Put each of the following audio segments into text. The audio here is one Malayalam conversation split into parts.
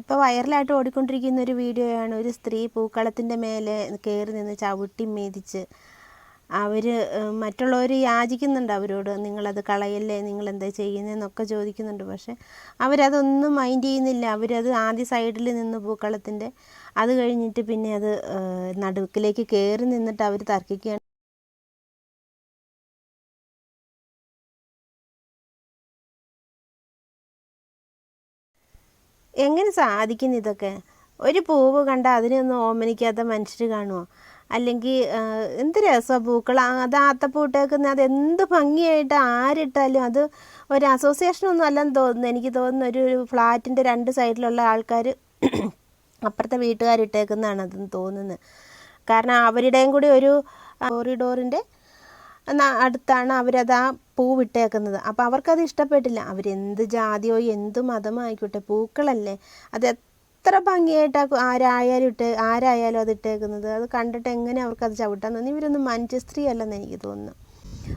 ഇപ്പോൾ വൈറലായിട്ട് ഓടിക്കൊണ്ടിരിക്കുന്ന ഒരു വീഡിയോയാണ് ഒരു സ്ത്രീ പൂക്കളത്തിന്റെ മേലെ കയറി നിന്ന് ചവിട്ടി മേതിച്ച് അവർ മറ്റുള്ളവർ യാചിക്കുന്നുണ്ട് അവരോട്. നിങ്ങളത് കളയല്ലേ നിങ്ങൾ എന്താ ചെയ്യുന്നതെന്നൊക്കെ ചോദിക്കുന്നുണ്ട്. പക്ഷേ അവരതൊന്നും മൈൻഡ് ചെയ്യുന്നില്ല. അവരത് ആദ്യ സൈഡിൽ നിന്ന് പൂക്കളത്തിന്റെ അത് കഴിഞ്ഞിട്ട് പിന്നെ അത് നടുക്കിലേക്ക് കയറി നിന്നിട്ട് അവർ തർക്കിക്കുകയാണ്. എങ്ങനെ സാധിക്കുന്നു ഇതൊക്കെ? ഒരു പൂവ് കണ്ടാൽ അതിനൊന്നും ഓമനിക്കാത്ത മനുഷ്യർ കാണുമോ അല്ലെങ്കിൽ എന്ത് രസമാണ് പൂക്കൾ? അത് ആത്തപ്പൂ ഇട്ടേക്കുന്നത് അത് എന്ത് ഭംഗിയായിട്ട് ആരിട്ടാലും അത് ഒരു അസോസിയേഷനൊന്നും അല്ലെന്ന് തോന്നുന്നു. എനിക്ക് തോന്നുന്നു ഒരു ഫ്ലാറ്റിന്റെ രണ്ട് സൈഡിലുള്ള ആൾക്കാർ അപ്പുറത്തെ വീട്ടുകാരിട്ടേക്കുന്നതാണ് അതെന്ന് തോന്നുന്നത് കാരണം അവരുടെയും കൂടി ഒരു കോറിഡോറിന്റെ അടുത്താണ് അവരത് ആ പൂ വിട്ടേക്കുന്നത്. അപ്പോൾ അവർക്കത് ഇഷ്ടപ്പെട്ടില്ല. അവരെന്ത് ജാതിയോ എന്ത് മതമോ ആയിക്കോട്ടെ പൂക്കളല്ലേ? അത് എത്ര ഭംഗിയായിട്ട് ആരായാലും ഇട്ട് ആരായാലും അത് ഇട്ടേക്കുന്നത്. അത് കണ്ടിട്ട് എങ്ങനെ അവർക്കത് ചവിട്ടാൻ തോന്നി ഇവരൊന്നും മനുഷ്യ സ്ത്രീ അല്ലെന്ന് എനിക്ക് തോന്നുന്നു.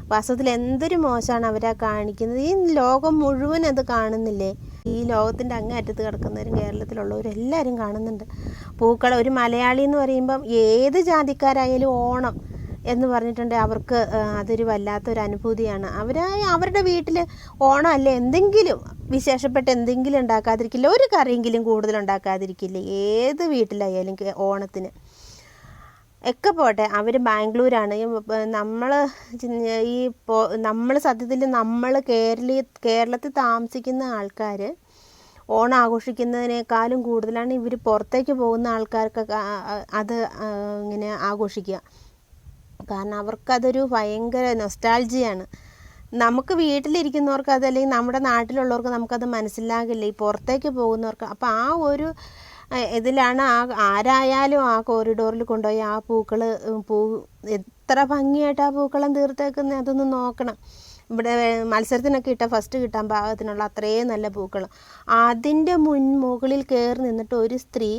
വാസ്തവത്തിൽ എന്തൊരു മോശമാണ് അവരെ കാണിക്കുന്നത്. ഈ ലോകം മുഴുവൻ അത് കാണുന്നില്ലേ? ഈ ലോകത്തിന്റെ അങ്ങേയറ്റത്ത് കിടക്കുന്നവരും കേരളത്തിലുള്ളവരും എല്ലാവരും കാണുന്നുണ്ട്. പൂക്കൾ ഒരു മലയാളി എന്ന് പറയുമ്പം ഏത് ജാതിക്കാരായാലും ഓണം. എന്ന് പറഞ്ഞിട്ടുണ്ട്. അവർക്ക് അതൊരു വല്ലാത്തൊരു അനുഭൂതിയാണ്. അവർ അവരുടെ വീട്ടിൽ ഓണം അല്ല എന്തെങ്കിലും വിശേഷപ്പെട്ട എന്തെങ്കിലും ഉണ്ടാക്കാതിരിക്കില്ല? ഒരു കറിയെങ്കിലും കൂടുതൽ ഉണ്ടാക്കാതിരിക്കില്ല? ഏത് വീട്ടിലായാലും ഓണത്തിന്. ഒക്കെ പോട്ടെ അവർ ബാംഗ്ലൂരാണ്. നമ്മൾ ഈ നമ്മൾ സത്യത്തിൽ നമ്മൾ കേരളീയ കേരളത്തിൽ താമസിക്കുന്ന ആൾക്കാർ ഓണം ആഘോഷിക്കുന്നതിനേക്കാളും കൂടുതലാണ് ഇവർ പുറത്തേക്ക് പോകുന്ന ആൾക്കാർക്കൊക്കെ അത് ഇങ്ങനെ ആഘോഷിക്കുക. കാരണം അവർക്കതൊരു ഭയങ്കര നൊസ്റ്റാൾജിയാണ് നമുക്ക് വീട്ടിലിരിക്കുന്നവർക്ക് അതല്ലെങ്കിൽ നമ്മുടെ നാട്ടിലുള്ളവർക്ക് നമുക്കത് മനസ്സിലാകില്ല. ഈ പുറത്തേക്ക് പോകുന്നവർക്ക് അപ്പോൾ ആ ഒരു ഇതിലാണ് ആ ആരായാലും ആ കോറിഡോറിൽ കൊണ്ടുപോയി ആ പൂക്കൾ പൂ എത്ര ഭംഗിയായിട്ട് ആ പൂക്കളം തീർത്തേക്കുന്നത് അതൊന്ന് നോക്കണം. ഇവിടെ മത്സരത്തിനൊക്കെ ഇട്ട ഫസ്റ്റ് കിട്ടാൻ പാകത്തിനുള്ള അത്രയും നല്ല പൂക്കൾ അതിന്റെ മുൻ മുകളിൽ കയറി നിന്നിട്ട് ഒരു സ്ത്രീ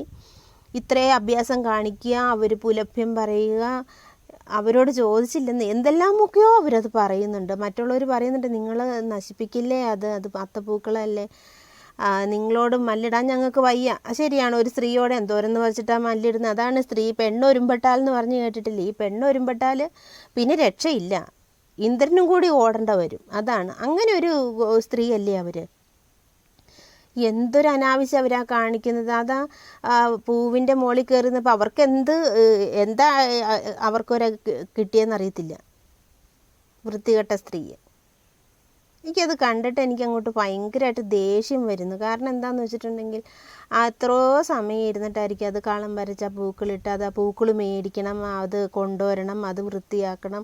ഇത്രയും അഭ്യാസം കാണിക്കുക അവർ പുലഭ്യം പറയുക അവരോട് ചോദിച്ചില്ലെന്ന് എന്തെല്ലാമൊക്കെയോ അവരത് പറയുന്നുണ്ട്. മറ്റുള്ളവർ പറയുന്നുണ്ട് നിങ്ങൾ നശിപ്പിക്കില്ലേ? അത് അത് അത്തപ്പൂക്കളല്ലേ? നിങ്ങളോട് മല്ലിടാൻ ഞങ്ങൾക്ക് വയ്യ. ശരിയാണ്. ഒരു സ്ത്രീയോട് എന്തോരെന്ന് വെച്ചിട്ടാണ് മല്ലിടുന്നത് അതാണ് സ്ത്രീ. പെണ്ണൊരുമ്പെട്ടാൽ എന്ന് പറഞ്ഞ് കേട്ടിട്ടില്ല? ഈ പെണ്ണൊരുമ്പെട്ടാൽ പിന്നെ രക്ഷയില്ല. ഇന്ദ്രനും കൂടി ഓടേണ്ട വരും. അതാണ്. അങ്ങനെ ഒരു സ്ത്രീയല്ലേ അവർ എന്തൊരു അനാവശ്യം അവരാ കാണിക്കുന്നത്? അതാ പൂവിന്റെ മുകളിൽ കയറുന്നപ്പോൾ അവർക്ക് എന്ത് എന്താ അവർക്കൊരു കിട്ടിയെന്നറിയത്തില്ല വൃത്തികെട്ട സ്ത്രീയെ. എനിക്കത് കണ്ടിട്ട് എനിക്ക് അങ്ങോട്ട് ഭയങ്കരമായിട്ട് ദേഷ്യം വരുന്നു. കാരണം എന്താണെന്ന് വെച്ചിട്ടുണ്ടെങ്കിൽ അത്രയോ സമയം ഇരുന്നിട്ടായിരിക്കും അത് കളം വരച്ച പൂക്കളിട്ട് അത് ആ പൂക്കൾ മേടിക്കണം അത് കൊണ്ടുവരണം അത് വൃത്തിയാക്കണം.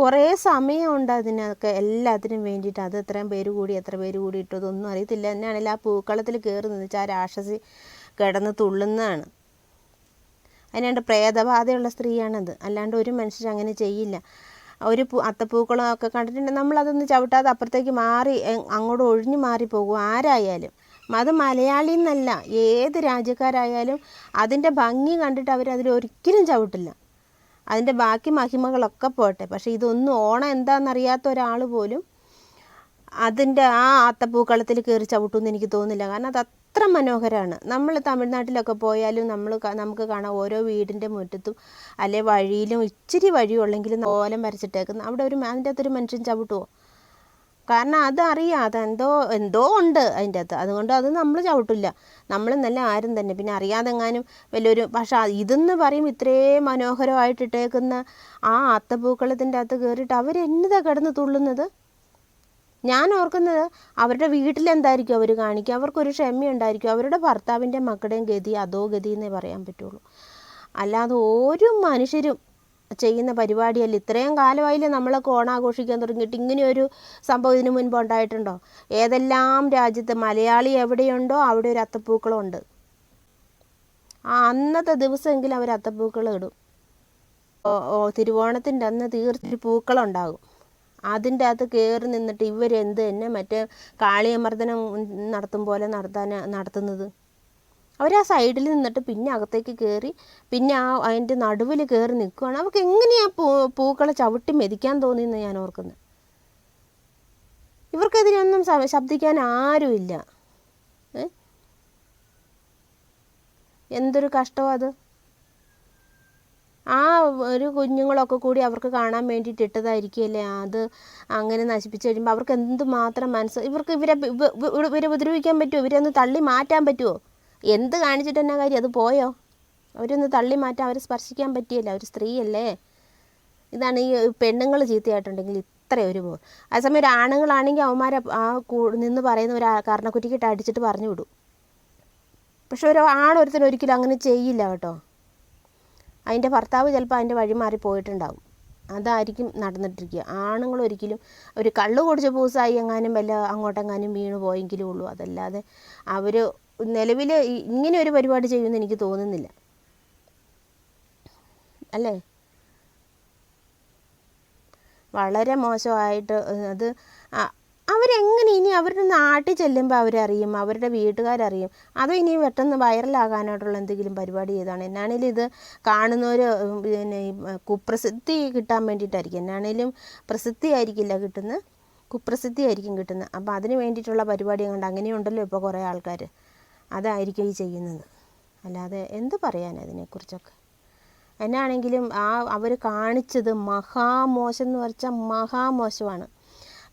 കുറേ സമയമുണ്ട് അതിനൊക്കെ എല്ലാത്തിനും വേണ്ടിയിട്ട്. അത് എത്രയും പേര് കൂടി എത്ര പേര് കൂടി ഇട്ടതൊന്നും അറിയത്തില്ല. തന്നെയാണെങ്കിൽ ആ പൂക്കളത്തിൽ കയറി നിന്നിച്ച് ആ രാക്ഷസി കിടന്ന് തുള്ളുന്നതാണ്. അതിനാണ്ട് പ്രേതബാധയുള്ള സ്ത്രീയാണത്. അല്ലാണ്ട് ഒരു മനുഷ്യർ അങ്ങനെ ചെയ്യില്ല. ഒരു പൂ അത്തപ്പൂക്കളും ഒക്കെ കണ്ടിട്ടുണ്ടെങ്കിൽ നമ്മളതൊന്ന് ചവിട്ടാതെ അപ്പുറത്തേക്ക് മാറി അങ്ങോട്ട് ഒഴിഞ്ഞു മാറി പോകും. ആരായാലും. അത് മലയാളി എന്നല്ല ഏത് രാജ്യക്കാരായാലും അതിന്റെ ഭംഗി കണ്ടിട്ട് അവർ ഒരിക്കലും ചവിട്ടില്ല. അതിന്റെ ബാക്കി മഹിമകളൊക്കെ പോട്ടെ. പക്ഷേ ഇതൊന്നും ഓണം എന്താണെന്നറിയാത്ത ഒരാൾ പോലും അതിന്റെ ആ അത്തപ്പൂക്കളത്തിൽ കയറി ചവിട്ടുമെന്ന് എനിക്ക് തോന്നുന്നില്ല. കാരണം അത് അത്ര മനോഹരമാണ് നമ്മൾ തമിഴ്നാട്ടിലൊക്കെ പോയാലും നമ്മൾ നമുക്ക് കാണാം ഓരോ വീടിന്റെ മുറ്റത്തും അല്ലെ വഴിയിലും ഇച്ചിരി വഴിയുള്ളെങ്കിലും ഓലം വരച്ചിട്ടേക്കുന്ന അവിടെ ഒരു അതിന്റെ അകത്തൊരു മനുഷ്യൻ ചവിട്ടുമോ കാരണം അതറിയാം അതെന്തോ എന്തോ ഉണ്ട് അതിന്റെ അകത്ത്. അതുകൊണ്ട് അത് നമ്മൾ ചവിട്ടില്ല. നമ്മൾ നല്ല ആരും തന്നെ. പിന്നെ അറിയാതെങ്ങാനും വലിയൊരു പക്ഷെ ഇതെന്ന് പറയും ഇത്രയും മനോഹരമായിട്ടിട്ടേക്കുന്ന ആ അത്തപ്പൂക്കളത്തിന്റെ അകത്ത് കയറിയിട്ട് അവരെന്നതാ കിടന്ന് തുള്ളുന്നത്? ഞാൻ ഓർക്കുന്നത് അവരുടെ വീട്ടിലെന്തായിരിക്കും അവർ കാണിക്കുക? അവർക്കൊരു ക്ഷമയുണ്ടായിരിക്കും അവരുടെ ഭർത്താവിന്റെ മക്കളുടെയും ഗതി അതോ ഗതി എന്നേ പറയാൻ പറ്റുള്ളൂ. അല്ലാതെ ഒരു മനുഷ്യരും ചെയ്യുന്ന പരിപാടിയല്ല. ഇത്രയും കാലമായില്ലേ നമ്മളൊക്കെ ഓണാഘോഷിക്കാൻ തുടങ്ങിയിട്ട്. ഇങ്ങനെയൊരു സംഭവം ഇതിനു മുൻപ് ഉണ്ടായിട്ടുണ്ടോ? ഏതെല്ലാം രാജ്യത്ത് മലയാളി എവിടെയുണ്ടോ അവിടെ ഒരു അത്തപ്പൂക്കളം ഉണ്ട് ആ അന്നത്തെ ദിവസമെങ്കിലും അവർ അത്തപ്പൂക്കളം ഇടും. തിരുവോണത്തിന്റെ അന്ന് തീർച്ചയായും പൂക്കളുണ്ടാകും. അതിന്റെ അകത്ത് കയറി നിന്നിട്ട് ഇവരെന്ത് തന്നെ മറ്റേ കാളിയമർദ്ദനം നടത്തും പോലെ നടത്താൻ നടത്തുന്നത്. അവർ ആ സൈഡിൽ നിന്നിട്ട് പിന്നെ അകത്തേക്ക് കയറി പിന്നെ ആ അതിന്റെ നടുവിൽ കയറി നിൽക്കുകയാണ് അവർക്ക് എങ്ങനെയാ പൂ പൂക്കളെ ചവിട്ടി മെതിക്കാൻ തോന്നിയെന്ന് ഞാൻ ഓർക്കുന്നത് ഇവർക്കെതിരെയൊന്നും ശബ്ദിക്കാൻ ആരുമില്ല. എന്തൊരു കഷ്ടമാണ് അത്. ആ ഒരു കുഞ്ഞുങ്ങളൊക്കെ കൂടി അവർക്ക് കാണാൻ വേണ്ടിയിട്ട് ഇട്ടതായിരിക്കുമല്ലേ? അത് അങ്ങനെ നശിപ്പിച്ച് കഴിയുമ്പോൾ അവർക്ക് എന്തുമാത്രം മനസ്സ് ഇവർക്ക് ഇവരെ ഇവ- ഇവ- ഇവരെ ഉപദ്രവിക്കാൻ പറ്റുമോ ഇവരെ ഒന്ന് തള്ളി മാറ്റാൻ പറ്റുമോ എന്ത് കാണിച്ചിട്ട് എന്നാ കാര്യം? അത് പോയോ? അവരൊന്ന് തള്ളി മാറ്റാൻ അവരെ സ്പർശിക്കാൻ പറ്റിയല്ല? അവർ സ്ത്രീയല്ലേ? ഇതാണ് ഈ പെണ്ണുങ്ങൾ ചീത്തയായിട്ടുണ്ടെങ്കിൽ ഇത്ര ഒരു പോ അതേസമയം ഒരു ആണുങ്ങളാണെങ്കിൽ അവന്മാരെ ആ നിന്ന് പറയുന്ന ഒരു കർണക്കുറ്റിക്കിട്ട് അടിച്ചിട്ട് പറഞ്ഞു വിടും. പക്ഷെ ഒരു ആണൊരുത്തൻ ഒരിക്കലും അങ്ങനെ ചെയ്യില്ല കേട്ടോ. അതിന്റെ ഭർത്താവ് ചിലപ്പോൾ അതിന്റെ വഴി മാറി പോയിട്ടുണ്ടാവും. അതായിരിക്കും നടന്നിട്ടിരിക്കുക. ആണുങ്ങൾ ഒരിക്കലും ഒരു കള്ള് കുടിച്ച പൂസായി എങ്ങാനും വല്ല അങ്ങോട്ടെങ്ങാനും വീണ് പോയെങ്കിലും ഉള്ളൂ. അതല്ലാതെ അവർ നിലവിൽ ഇങ്ങനെ ഒരു പരിപാടി ചെയ്യുമെന്ന് എനിക്ക് തോന്നുന്നില്ല. അല്ലേ? വളരെ മോശമായിട്ട് അത് അവരെങ്ങനെ ഇനി അവരുടെ നാട്ടിൽ ചെല്ലുമ്പോൾ അവരറിയും അവരുടെ വീട്ടുകാരറിയും? അതോ ഇനി പെട്ടെന്ന് വൈറലാകാനായിട്ടുള്ള എന്തെങ്കിലും പരിപാടി ചെയ്താണ് എന്നാണേലും ഇത് കാണുന്നവർ പിന്നെ കുപ്രസിദ്ധി കിട്ടാൻ വേണ്ടിയിട്ടായിരിക്കും. എന്നാണേലും പ്രസിദ്ധി ആയിരിക്കില്ല കിട്ടുന്നത്. കുപ്രസിദ്ധി ആയിരിക്കും കിട്ടുന്നത്. അപ്പോൾ അതിന് വേണ്ടിയിട്ടുള്ള പരിപാടി കണ്ട് അങ്ങനെയുണ്ടല്ലോ ഇപ്പോൾ കുറേ ആൾക്കാർ അതായിരിക്കും ഈ ചെയ്യുന്നത്. അല്ലാതെ എന്ത് പറയാൻ അതിനെക്കുറിച്ചൊക്കെ എന്നാണെങ്കിലും ആ അവർ കാണിച്ചത് മഹാമോശം എന്ന് വെച്ചാൽ മഹാമോശമാണ്.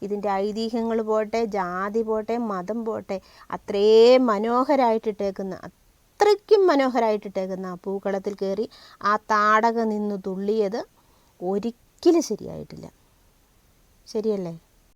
ഇതിന്റെ ഐതിഹ്യങ്ങൾ പോട്ടെ ജാതി പോട്ടെ മതം പോട്ടെ അത്രയും മനോഹരമായിട്ടിട്ടേക്കുന്ന അത്രയ്ക്കും മനോഹരമായിട്ടിട്ടേക്കുന്ന ആ പൂക്കളത്തിൽ കയറി ആ താടക നിന്ന് തുള്ളിയത് ഒരിക്കലും ശരിയായിട്ടില്ല. ശരിയല്ലേ?